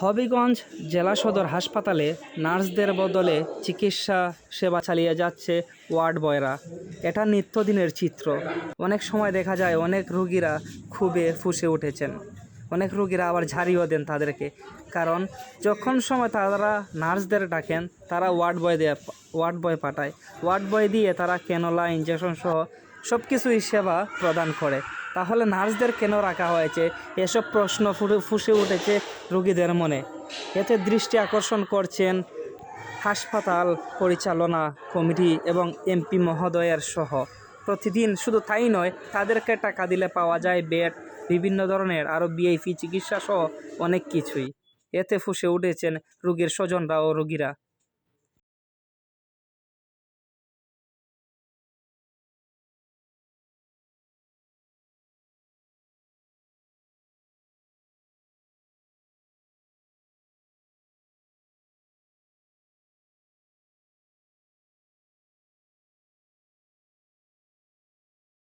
হবিগঞ্জ জেলা সদর হাসপাতালে নার্সদের বদলে চিকিৎসা সেবা চালিয়ে যাচ্ছে ওয়ার্ড বয়রা। এটা নিত্যদিনের চিত্র। অনেক সময় দেখা যায় অনেক রুগীরা খুবই ফুসে উঠেছেন। অনেক রুগীরা আবার ঝাড়িও দেন তাদেরকে। কারণ যখন সময় তারা নার্সদের ডাকেন, তারা ওয়ার্ড বয় দিয়ে ওয়ার্ড বয় পাঠায়। ওয়ার্ড বয় দিয়ে তারা কেনলা ইঞ্জেকশন সহ সব কিছুই সেবা প্রদান করে। তাহলে নার্সদের কেন রাখা হয়েছে? এসব প্রশ্ন ফুসে উঠেছে রোগীদের মনে। এতে দৃষ্টি আকর্ষণ করছেন হাসপাতাল পরিচালনা কমিটি এবং এমপি মহোদয়ের সহ। প্রতিদিন শুধু তাই নয়, তাদেরকে টাকা দিলে পাওয়া যায় বেড, বিভিন্ন ধরনের আরও বিআইপি চিকিৎসা সহ অনেক কিছুই। এতে ফুসে উঠেছেন রোগীর স্বজনরা ও রোগীরা।